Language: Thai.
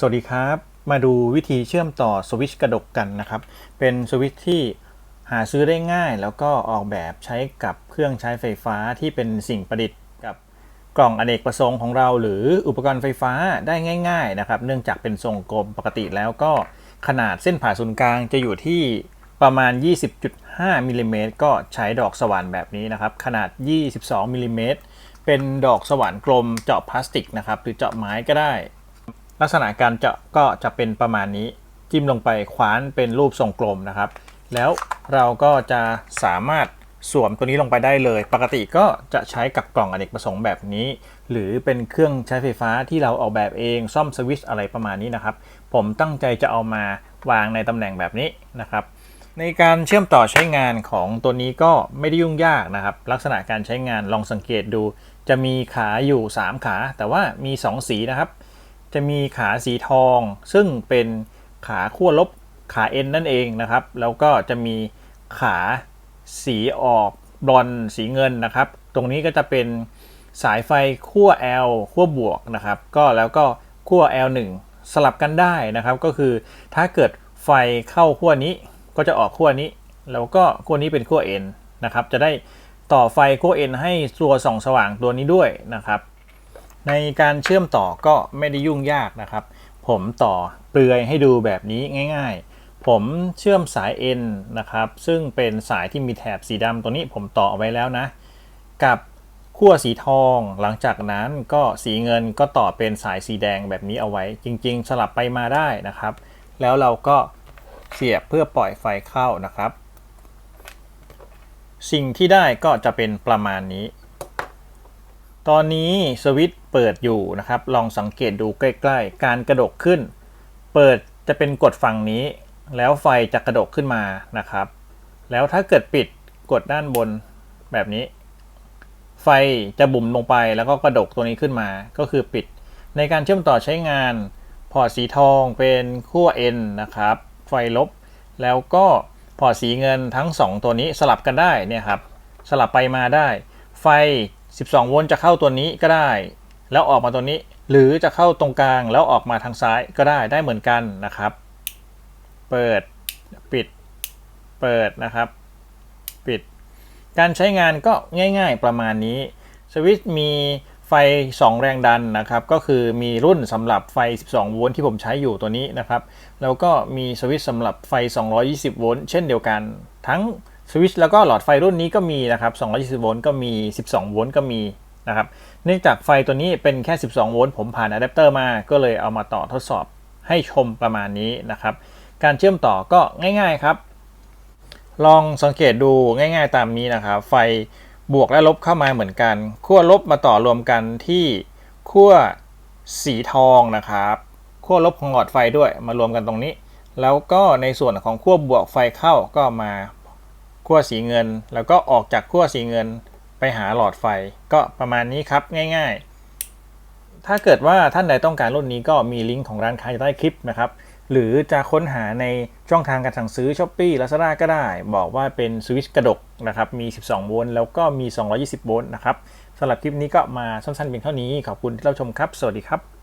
สวัสดีครับ มาดูวิธีเชื่อมต่อสวิตช์กระดกกันนะครับ เป็นสวิตช์ที่หาซื้อได้ง่าย แล้วก็ออกแบบใช้กับเครื่องใช้ไฟฟ้าที่เป็นสิ่งประดิษฐ์กับกล่องอเนกประสงค์ของเราหรืออุปกรณ์ไฟฟ้าได้ง่าย ๆนะครับ เนื่องจากเป็นทรงกลมปกติแล้วก็ขนาดเส้นผ่าศูนย์กลางจะอยู่ที่ประมาณ 20.5มิลลิเมตรก็ใช้ดอกสว่านแบบนี้นะครับ ขนาด 22มิลลิเมตรเป็นดอกสว่านกลมเจาะพลาสติกนะครับหรือเจาะไม้ก็ได้ ลักษณะการเจาะก็จะเป็นประมาณนี้ จิ้มลงไปคว้านเป็นรูปทรงกลมนะครับ แล้วเราก็จะสามารถสวมตัวนี้ลงไปได้เลย ปกติก็จะใช้กับกล่องอเนกประสงค์แบบนี้ หรือเป็นเครื่องใช้ไฟฟ้าที่เราออกแบบเองซ่อมสวิตช์อะไรประมาณนี้นะครับ ผมตั้งใจจะเอามาวางในตำแหน่งแบบนี้นะครับ ในการเชื่อมต่อใช้งานของตัวนี้ก็ไม่ได้ยุ่งยากนะครับ ลักษณะการใช้งานลองสังเกตดู จะมีขาอยู่ 3 ขา แต่ว่ามี 2 สีนะครับ จะมีขาสีทอง ซึ่งเป็นขาขั้วลบขาเอ็นนั่นเองนะครับ แล้วก็จะมีขาสีออกบลอนสีเงินนะครับ ตรงนี้ก็จะเป็นสายไฟขั้ว L ขั้วบวกนะครับ ก็แล้วก็ขั้ว L1 สลับกันได้นะครับ ก็คือถ้าเกิดไฟเข้าขั้วนี้ก็จะออกขั้วนี้ แล้วก็ขั้วนี้เป็นขั้ว N นะครับ จะได้ต่อไฟขั้ว N ให้ตัวส่องสว่างตัวนี้ด้วยนะครับ ในการเชื่อมต่อก็ไม่ได้ยุ่งยากนะครับ ผมต่อเปลือยให้ดูแบบนี้ง่าย ๆ ผมเชื่อมสาย N นะครับ ซึ่งเป็นสายที่มีแถบสีดำตัวนี้ผมต่ออไว้แล้วนะ กับขั้วสีทอง หลังจากนั้นก็สีเงินก็ต่อเป็นสายสีแดงแบบนี้เอาไว้ จริง ๆ สลับไปมาได้นะครับ แล้วเราก็เสียบเพื่อปล่อยไฟเข้านะครับ สิ่งที่ได้ก็จะเป็นประมาณนี้ ตอนนี้สวิตช์ เปิดอยู่นะครับ ลองสังเกตดูใกล้ๆ การกระดกขึ้น เปิดจะเป็นกดฝั่งนี้ แล้วไฟจะกระดกขึ้นมานะครับ แล้วถ้าเกิดปิดกดด้านบนแบบนี้ ไฟจะบุ่มลงไปแล้วก็กระดกตัวนี้ขึ้นมา ก็คือปิด ในการเชื่อมต่อใช้งานพอร์ตสีทองเป็นขั้ว N นะครับ ไฟลบ แล้วก็พอร์ตสีเงินทั้ง 2 ตัวนี้สลับกันได้เนี่ยครับ สลับไปมาได้ ไฟ 12 โวลต์จะเข้าตัวนี้ก็ได้ แล้วออกมาตัวนี้ หรือจะเข้าตรงกลางแล้วออกมาทางซ้ายก็ได้ได้เหมือนกันนะครับ เปิดปิด เปิดนะครับ ปิด การใช้งานก็ง่าย ๆ ประมาณนี้สวิตช์มีไฟ 2 แรงดันนะครับ ก็คือมีรุ่นสำหรับไฟ 12 โวลต์ที่ผมใช้อยู่ตัวนี้นะครับ แล้วก็มีสวิตช์สำหรับไฟ 220 โวลต์เช่นเดียวกัน ทั้งสวิตช์แล้วก็หลอดไฟรุ่นนี้ก็มีนะครับ 220 โวลต์ก็มี 12 โวลต์ก็มี นะครับเนื่องจากไฟตัวนี้เป็นแค่ 12 โวลต์ผมผ่านอะแดปเตอร์มาก็เลยเอามาต่อทดสอบให้ชมประมาณนี้นะครับ การเชื่อมต่อก็ง่ายๆครับ ลองสังเกตดูง่ายๆตามนี้นะครับ ไฟบวกและลบเข้ามาเหมือนกัน ขั้วลบมาต่อรวมกันที่ขั้วสีทองนะครับขั้วลบของหลอดไฟด้วยมารวมกันตรงนี้ แล้วก็ในส่วนของขั้วบวกไฟเข้าก็มาขั้วสีเงิน แล้วก็ออกจากขั้วสีเงิน ไปหาหลอดไฟก็ประมาณนี้ครับง่าย ๆ ถ้าเกิดว่าท่านใดต้องการรุ่นนี้ก็มีลิงก์ของร้านค้าอยู่ใต้คลิปนะครับหรือจะค้นหาในช่องทางการสั่งซื้อ s h อ p e e Lazada ก็ได้ บอกว่าเป็นสวิตช์กระดกนะครับมี 12 โวลต์แล้วก็มี 220 โวลต์นะครับสำหรับคลิปนี้ก็มาสั้นๆเพียงเท่านี้ ขอบคุณที่รับชมครับ สวัสดีครับ